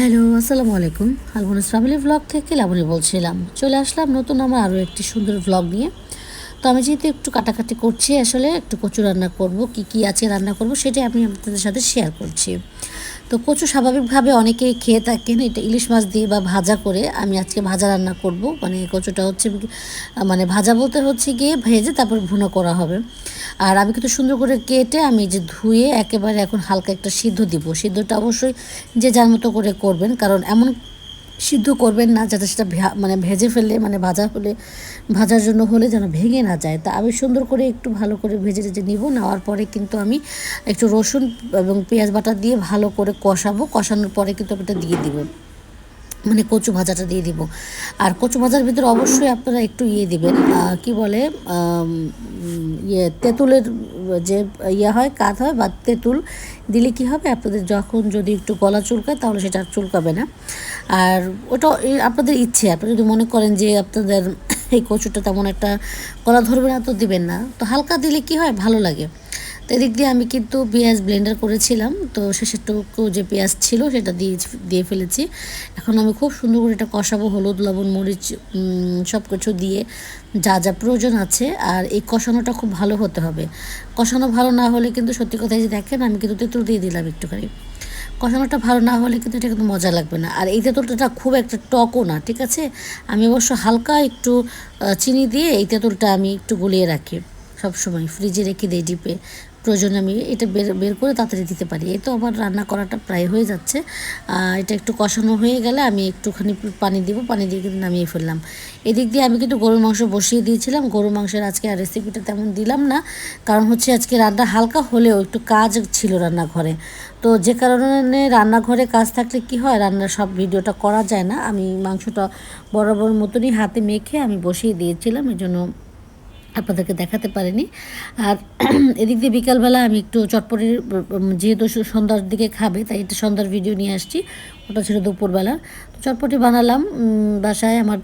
Hello, আসসালামু আলাইকুম। আলবনাস family blog থেকে লাবণী বলছিলাম। চলে আসলাম নতুন আমার আরও একটি সুন্দর ব্লগ নিয়ে। তো আমি যেহেতু একটু কাটাকাটি করছি, আসলে একটু কচু রান্না করব, কি কি আছে রান্না করব, সেটাই আমি আপনাদের সাথে শেয়ার করছি। তো কচু স্বাভাবিকভাবে অনেকেই খেয়ে থাকেন। এটা ইলিশ মাছ দিয়ে বা ভাজা করে আমি আজকে ভাজা রান্না করব। মানে কচুটা হচ্ছে মানে ভাজা বলতে হচ্ছে গিয়ে ভেজে তারপর ভুনো করা হবে। আর আমি কিন্তু সুন্দর করে কেটে আমি যে ধুয়ে একেবারে এখন হালকা একটা সিদ্ধ দিব। সিদ্ধটা অবশ্যই যে যার মতো করে করবেন। কারণ এমন সিদ্ধ করবেন না, যাতে সেটা মানে ভেজে ফেললে মানে ভাজা হলে, ভাজার জন্য হলে যেন ভেঙে না যায়। তা আমি সুন্দর করে একটু ভালো করে ভেজে ভেজে নিব, নেওয়ার পরে কিন্তু আমি একটু রসুন এবং পেঁয়াজ বাটা দিয়ে ভালো করে কষাবো। কষানোর পরে কিন্তু আমি এটা দিয়ে দিব। মানে কচু ভাজাটা দিয়ে দিব। আর কচু ভাজার ভিতরে অবশ্যই আপনারা একটু ইয়ে দিবেন কি বলে ইয়ে তেঁতুলের যে ইয়ে হয়, কাত হয় বা তেঁতুল দিলে কি হবে? আপনাদের যখন যদি একটু গলা চুলকায় তাহলে সেটা আর চুলকাবে না। আর ওটা আপনাদের ইচ্ছে, আপনি যদি মনে করেন যে আপনাদের এই কচুটা তেমন একটা গলা ধরবে না, তো দিবেন না। তো হালকা দিলে কি হয়? ভালো লাগে। তো এদিক দিয়ে আমি কিন্তু পেঁয়াজ ব্লেন্ডার করেছিলাম, তো শেষেরটুকু যে পেঁয়াজ ছিল সেটা দিয়ে দিয়ে ফেলেছি। এখন আমি খুব সুন্দর করে এটা কষাবো, হলুদ, লবণ, মরিচ সব কিছু দিয়ে যা যা প্রয়োজন আছে, আর এই কষানোটা খুব ভালো হতে হবে। কষানো ভালো না হলে কিন্তু সত্যি কথা যে দেখেন, আমি কিন্তু তেঁতুল দিয়ে দিলাম একটুখানি। কষানোটা ভালো না হলে কিন্তু এটা কিন্তু মজা লাগবে না। আর এই তেঁতুলটা খুব একটা টকও না, ঠিক আছে? আমি অবশ্য হালকা একটু চিনি দিয়ে এই তেঁতুলটা আমি একটু গলিয়ে রাখি। সবসময় ফ্রিজে রেখে দিই ডিপে। প্রয়োজনে আমি এটা বের বের করে তাড়াতাড়ি দিতে পারি। এই তো আমার রান্না করাটা প্রায় হয়ে যাচ্ছে। এটা একটু কষানো হয়ে গেলে আমি একটুখানি পানি দিব, পানি দিয়ে কিন্তু নামিয়ে ফেললাম। এদিক দিয়ে আমি কিন্তু গরুর মাংস বসিয়ে দিয়েছিলাম। গরুর মাংসের আজকে আর রেসিপিটা তেমন দিলাম না। কারণ হচ্ছে আজকে রান্না হালকা হলেও একটু কাজ ছিল রান্নাঘরে। তো যে কারণে রান্নাঘরে কাজ থাকলে কি হয়, রান্নার সব ভিডিওটা করা যায় না। আমি মাংসটা বরাবর মতনই হাতে মেখে আমি বসিয়ে দিয়েছিলাম। এই জন্য আপনাদেরকে দেখাতে পারিনি। আর এদিক দিয়ে বিকালবেলা আমি একটু চটপটির যেহেতু সন্ধ্যার দিকে খাবে, তাই একটু সন্ধ্যার ভিডিও নিয়ে আসছি। ওটা ছিল দুপুরবেলা। তো চটপটি বানালাম বাসায় আমার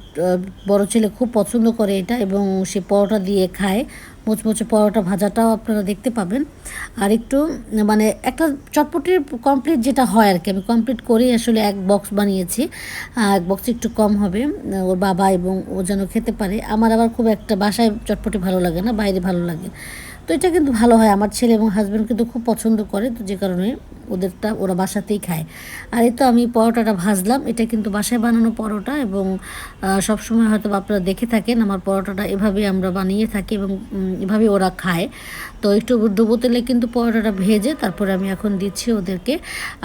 বড় ছেলে খুব পছন্দ করে এটা এবং সে পরোটা দিয়ে খায়। মোচমোচে পরোটা ভাজাটাও আপনারা দেখতে পাবেন। আর একটু মানে একটা চটপটির কমপ্লিট যেটা হয় আর কি আমি কমপ্লিট করেই আসলে এক বক্স বানিয়েছি। এক বক্স একটু কম হবে, ওর বাবা এবং ও যেন খেতে পারে। আমার আবার খুব একটা বাসায় চটপটি ভালো লাগে না, বাইরে ভালো লাগে। তো এটা কিন্তু ভালো হয়, আমার ছেলে এবং হাজব্যান্ড কিন্তু খুব পছন্দ করে, তো যে কারণে ওদেরটা ওরা বাসাতেই খায়। আর এই তো আমি পরোটাটা ভাজলাম, এটা কিন্তু বাসায় বানানো পরোটা এবং সবসময় হয়তো আপনারা দেখে থাকেন আমার পরোটাটা এভাবে আমরা বানিয়ে থাকি এবং এভাবে ওরা খায়। তো একটু ডুবো তেলে কিন্তু পরোটাটা ভেজে তারপরে আমি এখন দিচ্ছি ওদেরকে।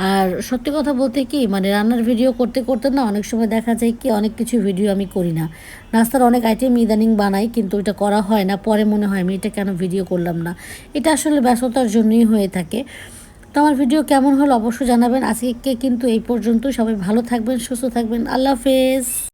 আর সত্যি কথা বলতে কি মানে রান্নার ভিডিও করতে করতে না অনেক সময় দেখা যায় কি, অনেক কিছু ভিডিও আমি করি না। নাস্তার অনেক আইটেম ইদানিং বানাই কিন্তু এটা করা হয় না, পরে মনে হয় আমি এটা কেন ভিডিও করলাম না। এটা আসলে ব্যস্ততার জন্যই হয়ে থাকে। তো আমার ভিডিও কেমন হলো অবশ্যই জানাবেন। আজকে কিন্তু এই পর্যন্ত সবাই ভালো থাকবেন, সুস্থ থাকবেন। আল্লাহ হাফেজ।